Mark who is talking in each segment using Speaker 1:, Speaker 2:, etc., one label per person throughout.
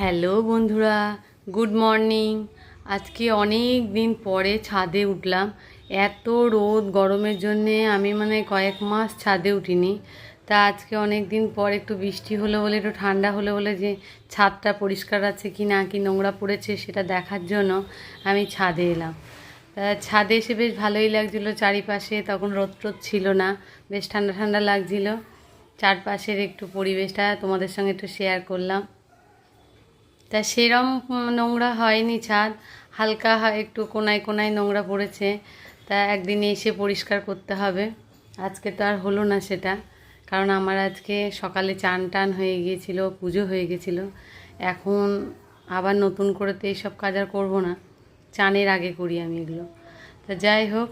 Speaker 1: Hello বন্ধুরা, good morning. আজকে অনেক দিন পরে ছাদে উঠলাম। এত রোদ গরমের জন্যে আমি মানে কয়েক মাস ছাদে উঠিনি। তা আজকে অনেক দিন পর একটু বৃষ্টি হলো বলে, একটু ঠান্ডা হলো বলে যে ছাদটা পরিষ্কার আছে কি না, কি নোংরা পড়েছে সেটা দেখার জন্য আমি ছাদে এলাম। তা ছাদে এসে বেশ ভালোই লাগছিল চারিপাশে, তখন রোদ টোদ ছিল না, বেশ ঠান্ডা ঠান্ডা লাগছিল। চারপাশের একটু পরিবেশটা তোমাদের সঙ্গে একটু শেয়ার করলাম। তা সেরম নোংরা হয়নি ছাদ, হালকা একটু কোনায় কোনায় নোংরা পড়েছে, তা একদিন এসে পরিষ্কার করতে হবে। আজকে তো আর হলো না সেটা, কারণ আমার আজকে সকালে চান টান হয়ে গিয়েছিল, পুজো হয়ে গেছিল এখন আবার নতুন করে তো এইসব কাজ আর করব না, চানের আগে করি আমি এগুলো। তা যাই হোক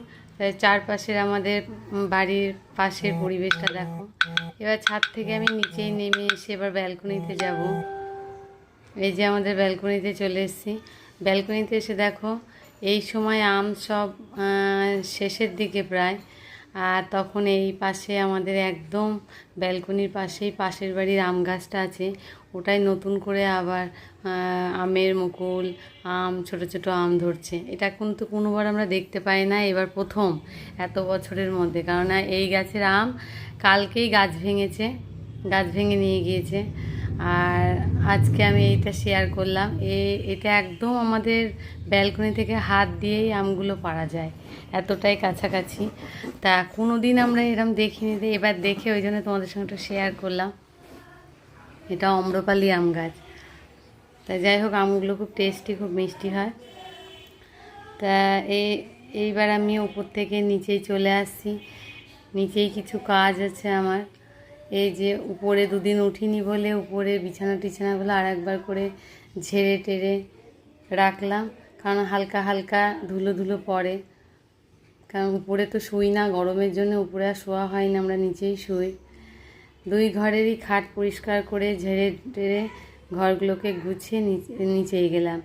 Speaker 1: চারপাশের আমাদের বাড়ির পাশের পরিবেশটা দেখো। এবার ছাদ থেকে আমি নিচেই নেমে এসে এবার ব্যালকনিতে যাব। এই যে আমাদের ব্যালকনিতে চলে এসেছি। ব্যালকনিতে এসে দেখো, এই সময় আম সব শেষের দিকে প্রায়। আর তখন এই পাশে আমাদের একদম ব্যালকনির পাশেই পাশের বাড়ির আম গাছটা আছে। ওটাই নতুন করে আবার আমের মুকুল, আম, ছোট ছোট আম ধরছে। এটা কিন্তু কোনোবার আমরা দেখতে পাই না, এবার প্রথম এত বছরের মধ্যে। কারণ এই গাছের আম কালকেই গাছ ভেঙেছে, গাছ ভেঙে নিয়ে গিয়েছে। আর আজকে আমি এইটা শেয়ার করলাম। এ, এটা একদম আমাদের ব্যালকনি থেকে হাত দিয়েই আমগুলো পারা যায়। এতটাই কাছাকাছি। তা কোনো দিন আমরা এরম দেখিনি এবার দেখে ওই জন্য তোমাদের সঙ্গে একটু শেয়ার করলাম। এটা অম্রপালি আম গাছ। তা যাই হোক, আমগুলো খুব টেস্টি খুব মিষ্টি হয়। তা এই এইবার আমি উপর থেকে নিচেই চলে আসছি। নিচেই কিছু কাজ আছে আমার। এই যে উপরে দুদিন উঠিনি বলে উপরে বিছানা টিছানাগুলো আর একবার করে ঝেড়ে টেড়ে রাখলাম। কারণ হালকা হালকা ধুলো ধুলো পড়ে। কারণ উপরে তো শুই না, গরমের জন্য উপরে আর শোয়া হয় না, আমরা নিচেই শুই। দুই ঘরেরই খাট পরিষ্কার করে ঝেড়ে টেড়ে ঘরগুলোকে গুছিয়ে নিচে নিচেই গেলাম।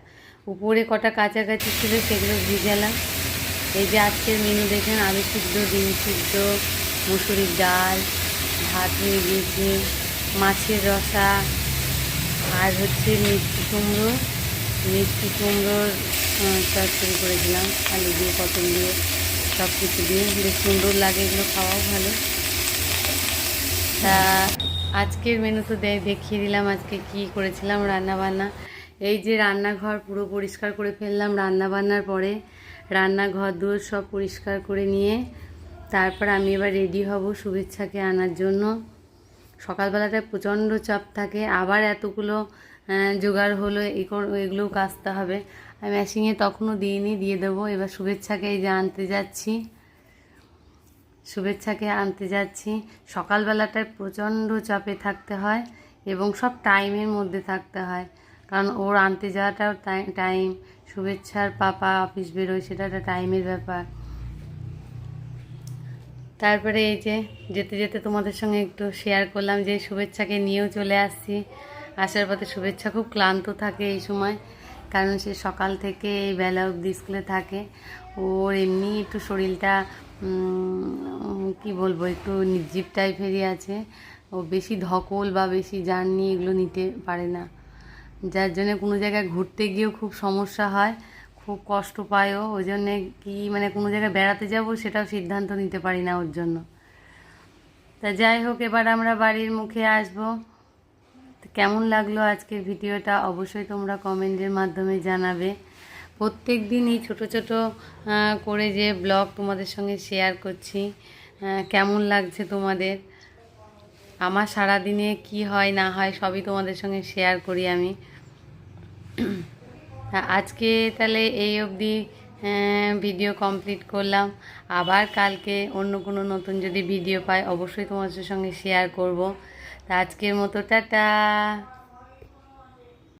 Speaker 1: উপরে কটা কাছাকাছি ছিল সেগুলো ভিজালাম। এই যে আজকের মেনু দেখেন আলু সিদ্ধ, ডিম সিদ্ধ, মুসুরির ডাল ভাত গিয়েছে মাছের রসা, আর হচ্ছে মিষ্টি কুমড়ো। মিষ্টি কুমড়োর চচ্চড়ি করেছিলাম, আলু দিয়ে, পটল দিয়ে সব কিছু দিয়ে। বেশ সুন্দর লাগে, এগুলো খাওয়াও ভালো। তা আজকের মেনু তো দেখিয়ে দিলাম আজকে কি করেছিলাম রান্না বান্না এই যে রান্নাঘর পুরো পরিষ্কার করে ফেললাম রান্না বান্নার পরে রান্নাঘর দূর সব পরিষ্কার করে নিয়ে তারপর আমি এবার রেডি হব শুভেচ্ছাকে আনার জন্য। সকালবেলাটায় প্রচণ্ড চাপ থাকে, আবার এতগুলো জোগাড় হলো এগুলোও কাচতে হবে। আমি মেশিনে তখনও দিইনি, দিয়ে দেবো। এবার শুভেচ্ছাকে এই যে আনতে যাচ্ছি। শুভেচ্ছাকে আনতে যাচ্ছি। সকালবেলাটায় প্রচণ্ড চাপে থাকতে হয় এবং সব টাইমের মধ্যে থাকতে হয়। কারণ ওর আনতে যাওয়াটাও টাইম শুভেচ্ছার পাপা অফিস বেরোয়, সেটা একটা টাইমের ব্যাপার। তারপরে এই যে যেতে যেতে তোমাদের সঙ্গে একটু শেয়ার করলাম যে শুভেচ্ছাকে নিয়েও চলে আসছি। আসার পথে শুভেচ্ছা খুব ক্লান্ত থাকে এই সময়, কারণ সে সকাল থেকে এই বেলা অবধি স্কুলে থাকে। ওর এমনি একটু শরীরটা কি বলব, একটু নির্জীব টাইপেরই আছে। ও বেশি ধকল বা বেশি জার্নি এগুলো নিতে পারে না। যার জন্য কোনো জায়গায় ঘুরতে গিয়েও খুব সমস্যা হয়। খুব কষ্ট পায়ও ওই জন্যে কি মানে কোনো জায়গায় বেড়াতে যাব সেটাও সিদ্ধান্ত নিতে পারি না ওর জন্য। তা যাই হোক, এবার আমরা বাড়ির মুখে আসব। কেমন লাগল আজকের ভিডিওটা অবশ্যই তোমরা কমেন্টের মাধ্যমে জানাবে। প্রত্যেক দিন এই ছোটো ছোটো করে যে ব্লগ তোমাদের সঙ্গে শেয়ার করছি কেমন লাগছে তোমাদের? আমার সারাদিনে কি হয় না হয় সবই তোমাদের সঙ্গে শেয়ার করি আমি। আজকে তাহলে এই অবধি ভিডিও কমপ্লিট করলাম। আবার কালকে অন্য কোনো নতুন যদি ভিডিও পাই, অবশ্যই তোমাদের সঙ্গে শেয়ার করব। তা আজকের মতো, টাটা!